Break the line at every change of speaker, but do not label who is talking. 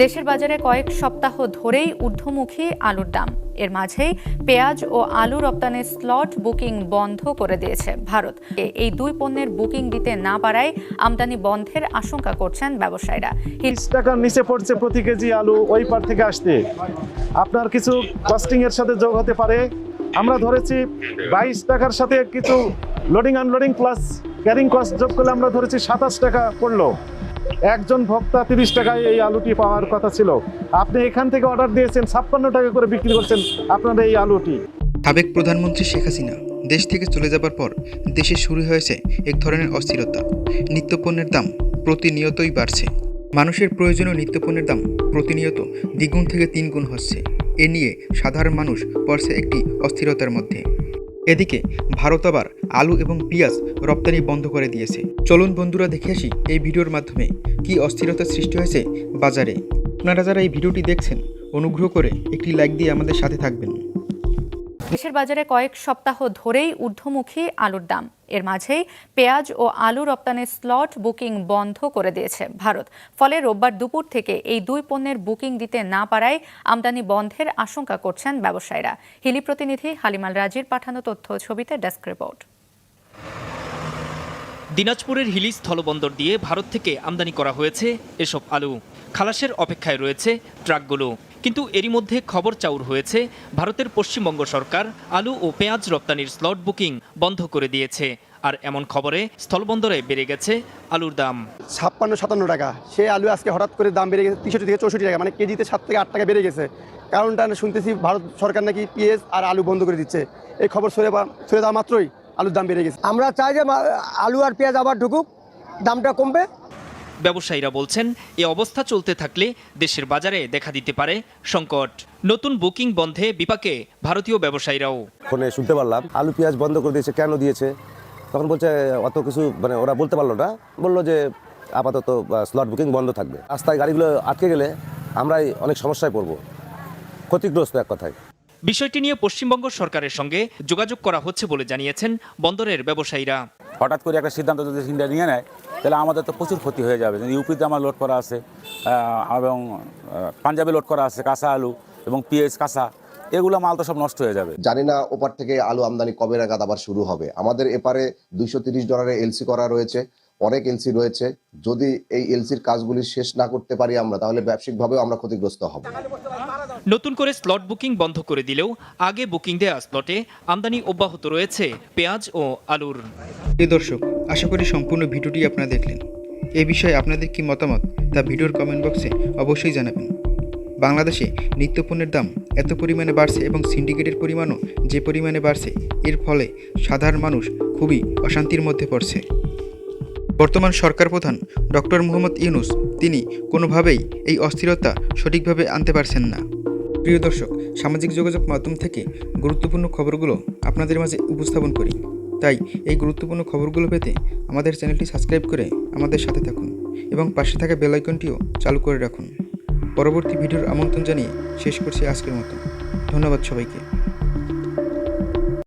দেশের বাজারে কয়েক সপ্তাহ ধরেই ঊর্ধ্বমুখী আলুর দাম। এর মাঝেই পেঁয়াজ ও আলু রপ্তানির স্লট বুকিং বন্ধ করে দিয়েছে ভারত। এই দুই পণ্যের বুকিং দিতে না পারায় আমদানি বন্ধের আশঙ্কা করছেন ব্যবসায়ীরা।
টাকার নিচে পড়ছে প্রতি কেজি আলু ওই পার থেকে আসতে। আপনার কিছু কস্টিং এর সাথে যোগ হতে পারে। আমরা ধরেছি বাইশ টাকার সাথে কিছু loading unloading plus carrying cost যোগ করলে আমরা ধরেছি সাতাশ টাকা পড়ল। একজন ভোক্তা তিরিশ টাকায় এই আলুটি পাওয়ার কথা ছিল। আপনি এখান থেকে অর্ডার দিয়েছেন, ছাপ্পান্ন টাকা করে বিক্রি করছেন আপনার এই আলুটি।
সাবেক প্রধানমন্ত্রী শেখ হাসিনা দেশ থেকে চলে যাবার পর দেশে শুরু হয়েছে এক ধরনের অস্থিরতা। নিত্যপণ্যের দাম প্রতিনিয়তই বাড়ছে। মানুষের প্রয়োজনীয় নিত্যপণ্যের দাম প্রতিনিয়ত দ্বিগুণ থেকে তিনগুণ হচ্ছে। এ নিয়ে সাধারণ মানুষ পড়ছে একটি অস্থিরতার মধ্যে। এদিকে ভারত আবার আলু এবং পেঁয়াজ রপ্তানি বন্ধ করে দিয়েছে। চলুন বন্ধুরা দেখে আসি এই ভিডিওর মাধ্যমে কি অস্থিরতা সৃষ্টি হয়েছে বাজারে। আপনারা যারা এই ভিডিওটি দেখছেন, অনুগ্রহ করে একটি লাইক দিয়ে আমাদের সাথে থাকবেন।
দেশের বাজারে কয়েক সপ্তাহ ধরেই ঊর্ধ্বমুখী আলুর দাম। এর মাঝেই পেঁয়াজ ও আলু রপ্তানির স্লট বুকিং বন্ধ করে দিয়েছে ভারত। ফলে রোববার দুপুর থেকে এই দুই পণ্যের বুকিং দিতে না পারায় আমদানি বন্ধের আশঙ্কা করছেন ব্যবসায়ীরা। হিলি প্রতিনিধি হালিমাল রাজির পাঠানো তথ্য ছবিতে ডেস্ক রিপোর্ট।
দিনাজপুরের হিলি স্থলবন্দর দিয়ে ভারত থেকে আমদানি করা হয়েছে এসব আলু। খালাসের অপেক্ষায় রয়েছে ট্রাকগুলো। কিন্তু এরই মধ্যে খবর চাউর হয়েছে, ভারতের পশ্চিমবঙ্গ সরকার আলু ও পেঁয়াজ রপ্তানির স্লট বুকিং বন্ধ করে দিয়েছে। আর এমন খবরে স্থলবন্দরে বেড়ে গেছে আলুর দাম।
ছাপ্পান্ন, সাতান্ন টাকা। সে আলু আজকে হঠাৎ করে দাম বেড়ে গেছে তিনশো থেকে চৌষট্টি টাকা মানে কেজিতে সাত থেকে আট টাকা বেড়ে গেছে। কারণটা শুনতেছি ভারত সরকার নাকি পেঁয়াজ আর আলু বন্ধ করে দিচ্ছে। এই খবর সরে সরে দেওয়া মাত্রই আলুর দাম বেড়ে গেছে।
আমরা চাই যে আলু আর পেঁয়াজ আবার ঢুকুক দামটা কমবে।
ব্যবসায়ীরা বলছেন এ অবস্থা চলতে থাকলে দেশের বাজারে দেখা দিতে পারে সংকট। নতুন বুকিং বন্ধে বিপাকে ভারতীয় ব্যবসায়ীরাও।
ফোনে শুনতে পারলাম আলু পেঁয়াজ বন্ধ করে দিয়েছে কেন দিয়েছে? তখন বলছে অত কিছু মানে ওরা বলতে পারল না। বলল যে আপাতত স্লট বুকিং বন্ধ থাকবে। রাস্তায় গাড়িগুলো আটকে গেলে আমরাই অনেক সমস্যায় পড়ব। ক্ষতিগ্রস্ত এক কথায়।
বিষয়টি নিয়ে পশ্চিমবঙ্গ সরকারের সঙ্গে যোগাযোগ করা হচ্ছে বলে জানিয়েছেন বন্দরের ব্যবসায়ীরা।
হঠাৎ করে একটা সিদ্ধান্ত যদি ইন্ডিয়া নিয়ে নেয় তাহলে আমাদের তো প্রচুর ক্ষতি হয়ে যাবে। ইউপিতে আমার লোড করা আছে এবং পাঞ্জাবে লোড করা আছে কাঁচা আলু এবং পিএস কাঁচা এগুলো মাল তো সব নষ্ট হয়ে যাবে।
জানি না ওপার থেকে আলু আমদানি কবে নাগাদ আবার শুরু হবে। আমাদের এপারে দুইশো তিরিশ ডলারের এলসি করা রয়েছে অনেক এলসি রয়েছে। যদি এই এলসির কাজগুলি শেষ না করতে পারি আমরা তাহলে ব্যবসায়িকভাবেও আমরা ক্ষতিগ্রস্ত হব।
নতুন করে স্লট বুকিং বন্ধ করে দিলেও আগে বুকিং দেওয়া স্লটে আমদানি অব্যাহত রয়েছে পেঁয়াজ ও আলুর।
প্রিয় দর্শক, আশা করি সম্পূর্ণ ভিডিওটি আপনারা দেখলেন। এ বিষয়ে আপনাদের কি মতামত তা ভিডিওর কমেন্ট বক্সে অবশ্যই জানাবেন। বাংলাদেশে নিত্যপণ্যের দাম এত পরিমাণে বাড়ছে এবং সিন্ডিকেটের পরিমাণও যে পরিমাণে বাড়ছে, এর ফলে সাধারণ মানুষ খুবই অশান্তির মধ্যে পড়ছে। বর্তমান সরকার প্রধান ডক্টর মোহাম্মদ ইউনুস, তিনি কোনোভাবেই এই অস্থিরতা সঠিকভাবে আনতে পারছেন না। প্রিয় দর্শক, সামাজিক যোগাযোগ মাধ্যম থেকে গুরুত্বপূর্ণ খবরগুলো আপনাদের মাঝে উপস্থাপন করি। তাই এই গুরুত্বপূর্ণ খবরগুলো পেতে আমাদের চ্যানেলটি সাবস্ক্রাইব করে আমাদের সাথে থাকুন এবং পাশে থাকা বেলাইকনটিও চালু করে রাখুন। পরবর্তী ভিডিওর আমন্ত্রণ জানিয়ে শেষ করছি আজকের মতো। ধন্যবাদ সবাইকে।